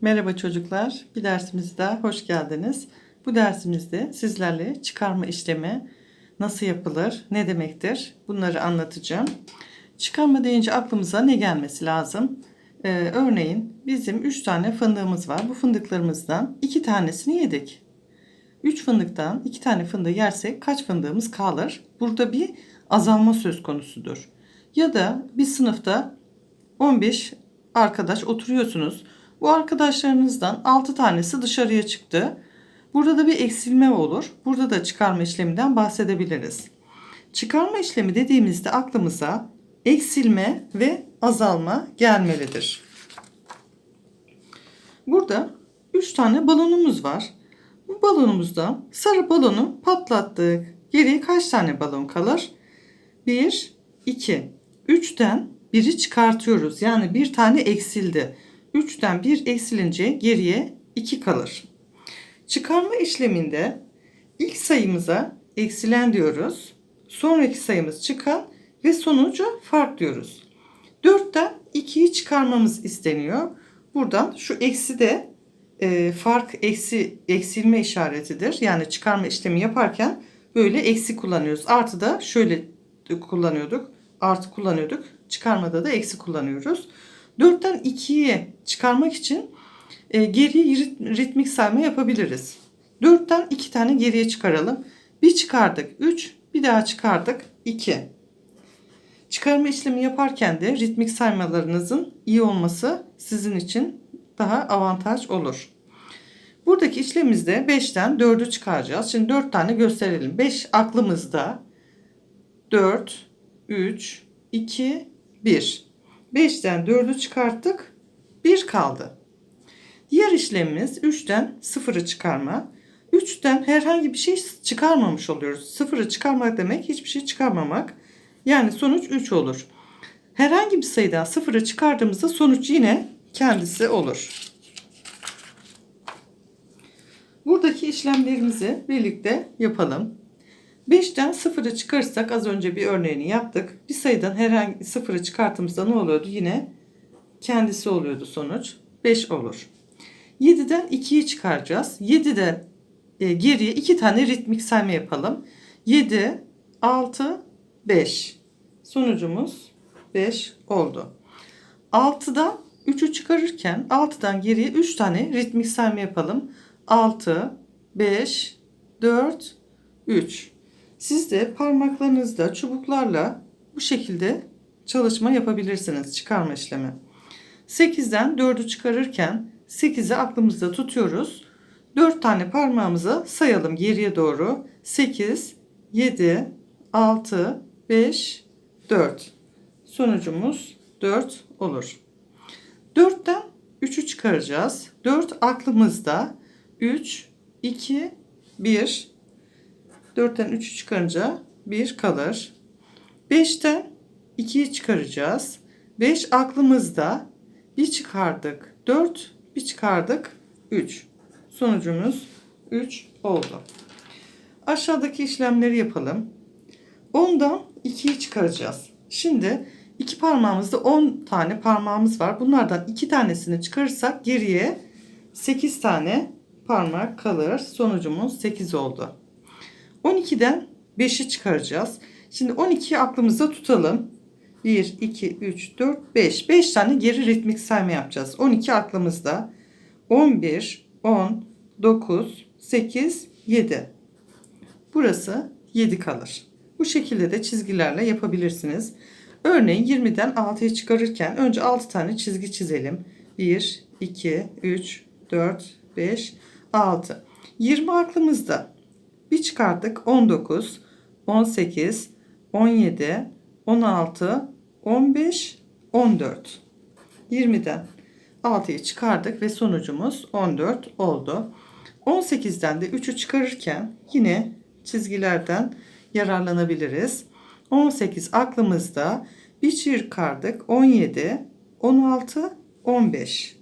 Merhaba çocuklar. Bir dersimize daha hoş geldiniz. Bu dersimizde sizlerle çıkarma işlemi nasıl yapılır, ne demektir bunları anlatacağım. Çıkarma deyince aklımıza ne gelmesi lazım? Ee, örneğin bizim 3 tane fındığımız var. Bu fındıklarımızdan 2 tanesini yedik. 3 fındıktan 2 tane fındığı yersek kaç fındığımız kalır? Burada bir azalma söz konusudur. Ya da bir sınıfta 15 arkadaş oturuyorsunuz. Bu arkadaşlarınızdan 6 tanesi dışarıya çıktı. Burada da bir eksilme olur. Burada da çıkarma işleminden bahsedebiliriz. Çıkarma işlemi dediğimizde aklımıza eksilme ve azalma gelmelidir. Burada 3 tane balonumuz var. Bu balonumuzdan sarı balonu patlattık. Geriye kaç tane balon kalır? 1, 2. 3'ten biri çıkartıyoruz. Yani bir tane eksildi. 3'ten 1 eksilince geriye 2 kalır. Çıkarma işleminde ilk sayımıza eksilen diyoruz. Sonraki sayımız çıkan ve sonucu fark diyoruz. 4'ten 2'yi çıkarmamız isteniyor. Buradan şu eksi de e, fark eksi eksilme işaretidir. Yani çıkarma işlemi yaparken böyle eksi kullanıyoruz. Artı da şöyle kullanıyorduk. Artı kullanıyorduk. Çıkarmada da eksi kullanıyoruz. 4'ten 2'ye çıkarmak için e, geriye rit- ritmik sayma yapabiliriz. 4'ten 2 tane geriye çıkaralım. Bir çıkardık 3, bir daha çıkardık 2. Çıkarma işlemi yaparken de ritmik saymalarınızın iyi olması sizin için daha avantaj olur. Buradaki işlemimizde 5'ten 4'ü çıkaracağız. Şimdi 4 tane gösterelim. 5 aklımızda. 4, 3, 2, 1. 5'ten 4'ü çıkarttık. 1 kaldı. Diğer işlemimiz 3'ten 0'ı çıkarma. 3'ten herhangi bir şey çıkarmamış oluyoruz. 0'ı çıkarmak demek hiçbir şey çıkarmamak. Yani sonuç 3 olur. Herhangi bir sayıdan 0'ı çıkardığımızda sonuç yine kendisi olur. Buradaki işlemlerimizi birlikte yapalım. 5'ten 0'ı çıkarırsak az önce bir örneğini yaptık. Bir sayıdan herhangi 0'ı çıkarttığımızda ne oluyordu? Yine kendisi oluyordu sonuç. 5 olur. 7'den 2'yi çıkaracağız. 7'den e, geriye 2 tane ritmik sayma yapalım. 7, 6, 5. Sonucumuz 5 oldu. 6'dan 3'ü çıkarırken 6'dan geriye 3 tane ritmik sayma yapalım. 6, 5, 4, 3. Siz de parmaklarınızda çubuklarla bu şekilde çalışma yapabilirsiniz çıkarma işlemi. 8'den 4'ü çıkarırken 8'i aklımızda tutuyoruz. 4 tane parmağımızı sayalım geriye doğru. 8, 7, 6, 5, 4. Sonucumuz 4 olur. 4'ten 3'ü çıkaracağız. 4 aklımızda. 3, 2, 1. 4'ten 3'ü çıkarınca 1 kalır. 5'ten 2'yi çıkaracağız. 5 aklımızda. Bir çıkardık 4, bir çıkardık 3. Sonucumuz 3 oldu. Aşağıdaki işlemleri yapalım. 10'dan 2'yi çıkaracağız. Şimdi iki parmağımızda 10 tane parmağımız var. Bunlardan 2 tanesini çıkarırsak geriye 8 tane parmak kalır. Sonucumuz 8 oldu. 12'den 5'i çıkaracağız. Şimdi 12'yi aklımızda tutalım. 1, 2, 3, 4, 5. 5 tane geri ritmik sayma yapacağız. 12 aklımızda. 11, 10, 9, 8, 7. Burası 7 kalır. Bu şekilde de çizgilerle yapabilirsiniz. Örneğin 20'den 6'yı çıkarırken önce 6 tane çizgi çizelim. 1, 2, 3, 4, 5, 6. 20 aklımızda. Bir çıkarttık 19, 18, 17, 16, 15, 14. 20'den 6'yı çıkardık ve sonucumuz 14 oldu. 18'den de 3'ü çıkarırken yine çizgilerden yararlanabiliriz. 18 aklımızda bir çıkardık 17, 16, 15.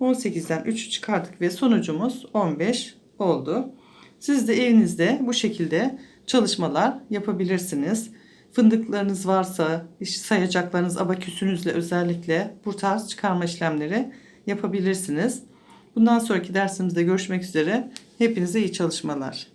18'den 3'ü çıkardık ve sonucumuz 15 oldu. Siz de evinizde bu şekilde çalışmalar yapabilirsiniz. Fındıklarınız varsa, sayacaklarınız abaküsünüzle özellikle bu tarz çıkarma işlemleri yapabilirsiniz. Bundan sonraki dersimizde görüşmek üzere. Hepinize iyi çalışmalar.